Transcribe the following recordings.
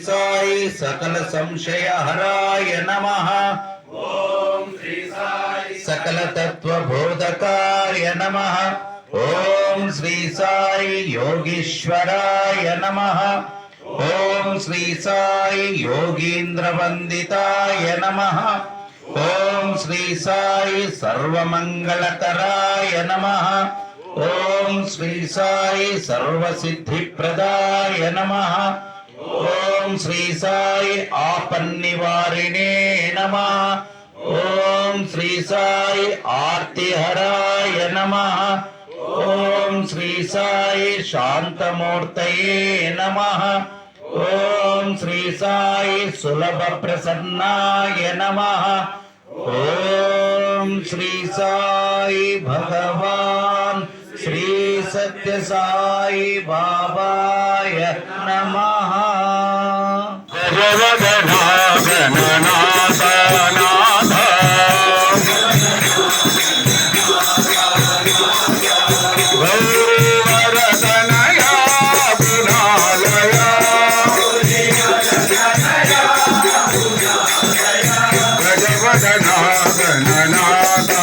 సాయి సకల సంశయ హరాయ నమ. సకల తత్వ బోధకాయ నమ. ఓం శ్రీ సాయి యోగీశ్వరాయ నమ. ఓం శ్రీ సాయి యోగీంద్ర వందితాయ నమ. ఓం శ్రీ సాయి సర్వమంగళకరాయ నమ. ఓం శ్రీ సాయి సర్వసిద్ధిప్రదాయ నమ. ఓం శ్రీ సాయి ఆపన్నివారిణే నమ ఓం శ్రీ సాయి ఆర్తిహరాయ నమ ఓం శ్రీ సాయి శాంతమూర్తయే నమ ఓం శ్రీ సాయి సులభ ప్రసన్నాయ నమ ఓం శ్రీ సాయి భగవాన్ శ్రీ సత్య సాయి బాబాయ నమ ప్రదాయక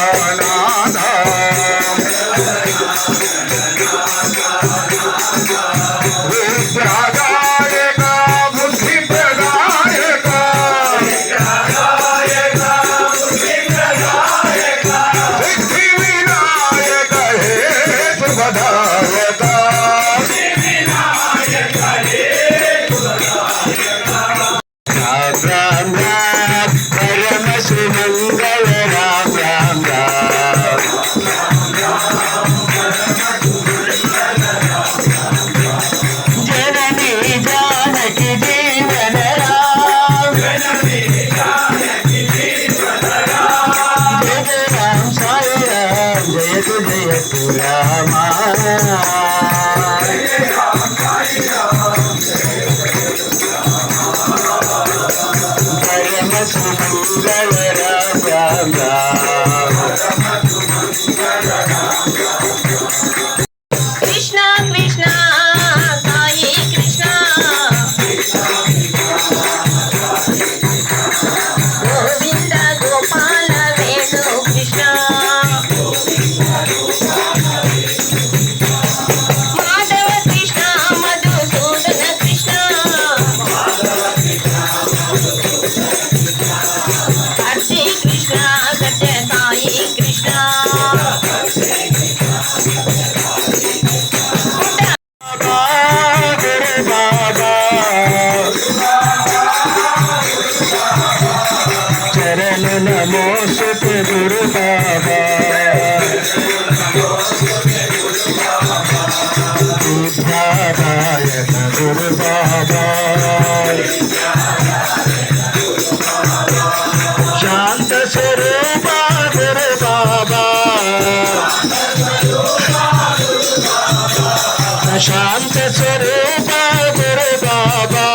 Abraham. Shanti Shri Baba, Shri Baba, Shri Baba, Shri Baba, Shri Baba, Shri Baba, Shri Baba, Shri Baba, Shri Baba,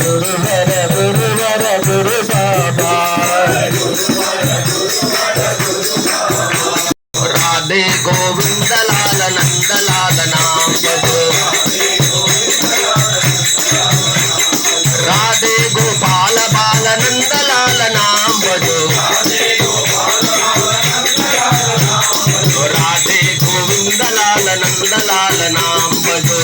Shri Baba, కళాలనాంబజో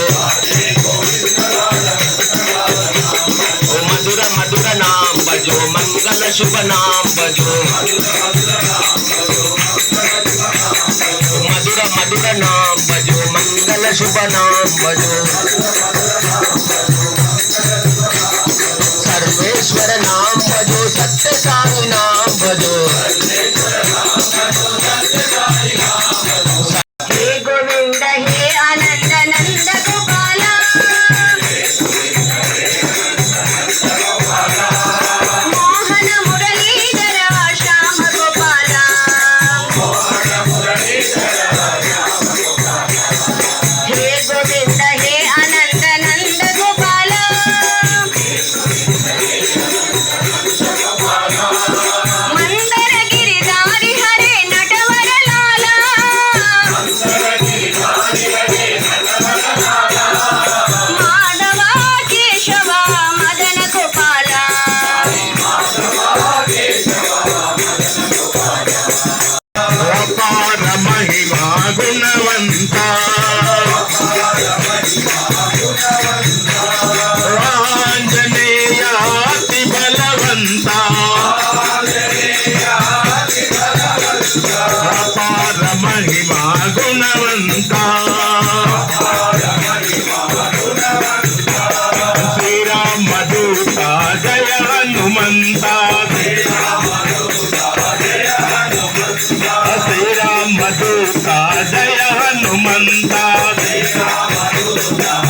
ఓ మధుర మధుర నాంబజో మంగళ శుభ నాంబజో మధుర మధుర నాంబజో మంగళ శుభ నాంబజో down.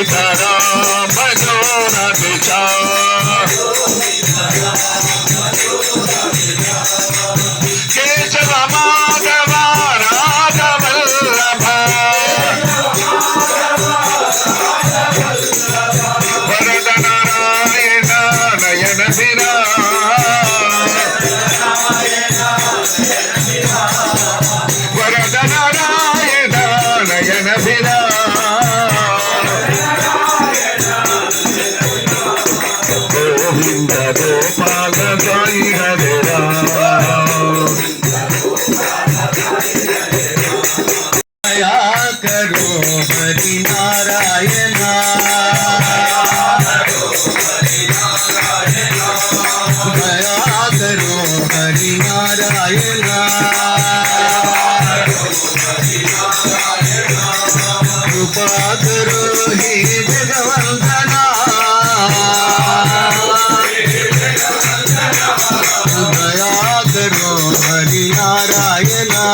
ಸೀತಾರಾಮ करो हरि नारायणा दया करो हरि नारायणा कृपा करो हे भगवंतना दया करो हरि नारायणा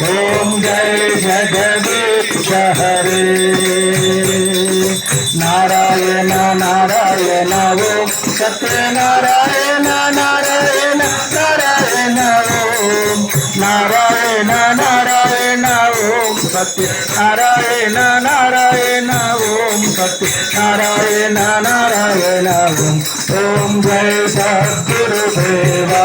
ओम जय जगदीश हरे नारायण नारायण ओम सत्यनारायण नारायण नारायण ओम नारायण नारायण ओम सत्य नारायण नारायण ओम सत्य नारायण नारायण ओम ओम जय सद्गुरुदेवा